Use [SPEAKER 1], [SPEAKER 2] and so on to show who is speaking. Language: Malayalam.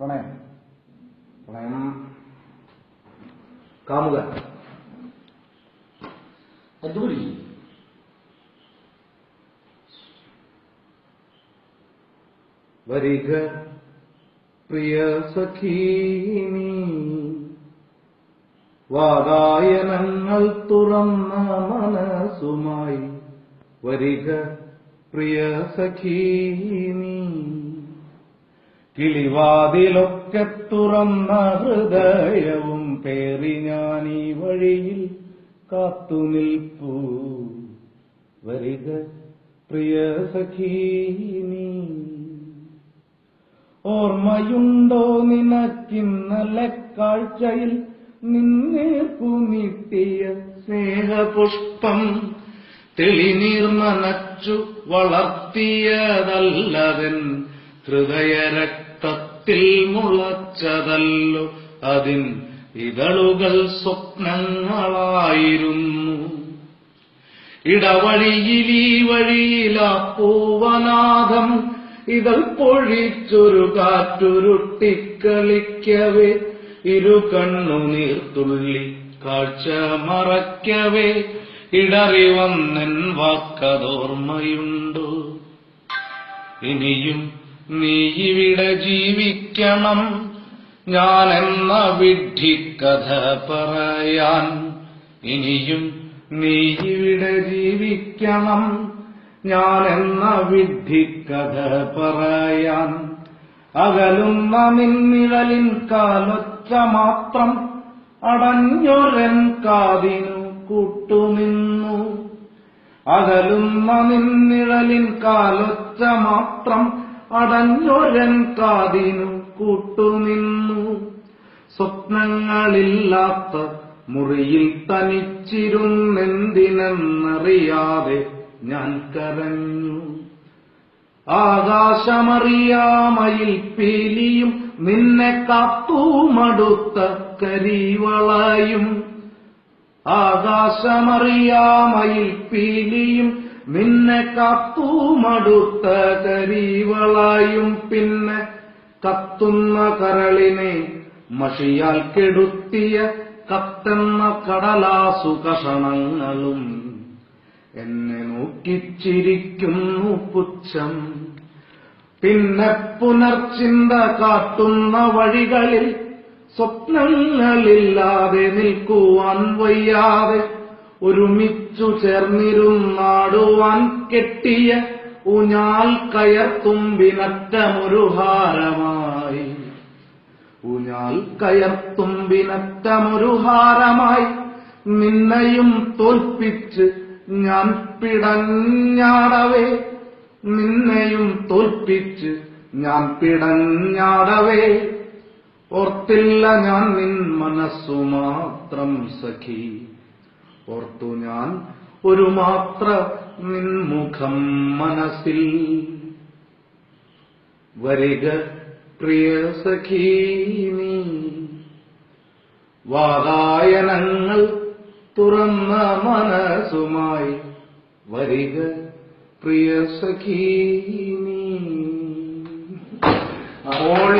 [SPEAKER 1] പ്രണയം. പ്രണയം. കാമുക എന്തുകൂടി വരിക പ്രിയ സഖീനി. വാതായനങ്ങൾ തുറന്ന മനസ്സുമായി വരിക പ്രിയ സഖീനി. കിളിവാതിലൊക്കെ തുറന്ന ഹൃദയവും പേറി ഞാൻ ഈ വഴിയിൽ കാത്തുനിൽപ്പൂ വരിക പ്രിയ സഖീനി ഓർമ്മയുണ്ടോ നിനക്കിന്നലെ കാഴ്ചയിൽ നിന്നെ നീട്ടിയ സ്നേഹപുഷ്പം? തെളിനീർ നനച്ചു വളർത്തിയതല്ലതൻ ഹൃദയരക്തത്തിൽ മുളച്ചതല്ലോ അതിൻ ഇതളുകൾ സ്വപ്നങ്ങളായിരുന്നു. ഇടവഴിയിൽ ഈ വഴിയിലാ പൂവനാഥം ഇതൾ പൊഴിച്ചൊരു കാറ്റുരുട്ടിക്കളിക്കവേ ഇരു കണ്ണു നീർത്തുള്ളി കാഴ്ച മറയ്ക്കവേ ഇടറി വന്നൻ വാക്കതോർമ്മയുണ്ടോ. ഇനിയും നീ ഇവിടെ ജീവിക്കണം ഞാനെന്ന വിഡ്ഢിക്കഥ പറയാൻ. ഇനിയും നീ ഇവിടെ ജീവിക്കണം ഞാനെന്ന വിഡ്ഢിക്കഥ പറയാൻ. അകലുന്ന നിന്നിഴലിൻ കാലൊച്ച മാത്രം അടഞ്ഞൊരൻ കാതിനു കൂട്ടുനിന്നു. അകലുന്ന നിന്നിഴലിൻ കാലൊച്ച മാത്രം അടഞ്ഞൊരൻ കാതിനു കൂട്ടുനിന്നു. സ്വപ്നങ്ങളില്ലാത്ത മുറിയിൽ തനിച്ചിരുന്നെന്തിനെന്നറിയാതെ ഞാൻ കരഞ്ഞു. ആകാശമറിയാമയിൽ പീലിയും നിന്നെ കാത്തുമടുത്ത കരിവളയും. ആകാശമറിയാമയിൽ പീലിയും നിന്നെ കാത്തുമടുത്ത കരീവളായും പിന്നെ കത്തുന്ന കരളിനെ മഷിയാൽ കെടുത്തിയ കത്തെന്ന കടലാസു കഷണങ്ങളും എന്നെ നോക്കിച്ചിരിക്കുന്നു പുച്ഛം. പിന്നെ പുനർചിന്ത കാട്ടുന്ന വഴികളിൽ സ്വപ്നങ്ങളില്ലാതെ നിൽക്കുവാൻ വയ്യാതെ ഒരുമിച്ചു ചേർന്നിരുന്നാടുവാൻ കെട്ടിയ ഊഞ്ഞാൽ കയർത്തുമ്പിനറ്റമൊരു ഹാരമായി. ഊഞ്ഞാൽ കയർത്തുമ്പിനറ്റമൊരു ഹാരമായി. നിന്നെയും തോൽപ്പിച്ച് ഞാൻ പിടഞ്ഞാടവേ. നിന്നെയും തോൽപ്പിച്ച് ഞാൻ പിടഞ്ഞാടവേ. ഓർത്തില്ല ഞാൻ നിൻ മനസ്സു മാത്രം സഖി. ഓർത്തു ഞാൻ ഒരു മാത്ര നിൻമുഖം മനസ്സിൽ. വരിക പ്രിയ സഖീനി വാതായനങ്ങൾ തുറന്ന മനസ്സുമായി വരിക പ്രിയ സഖീനി അപ്പോൾ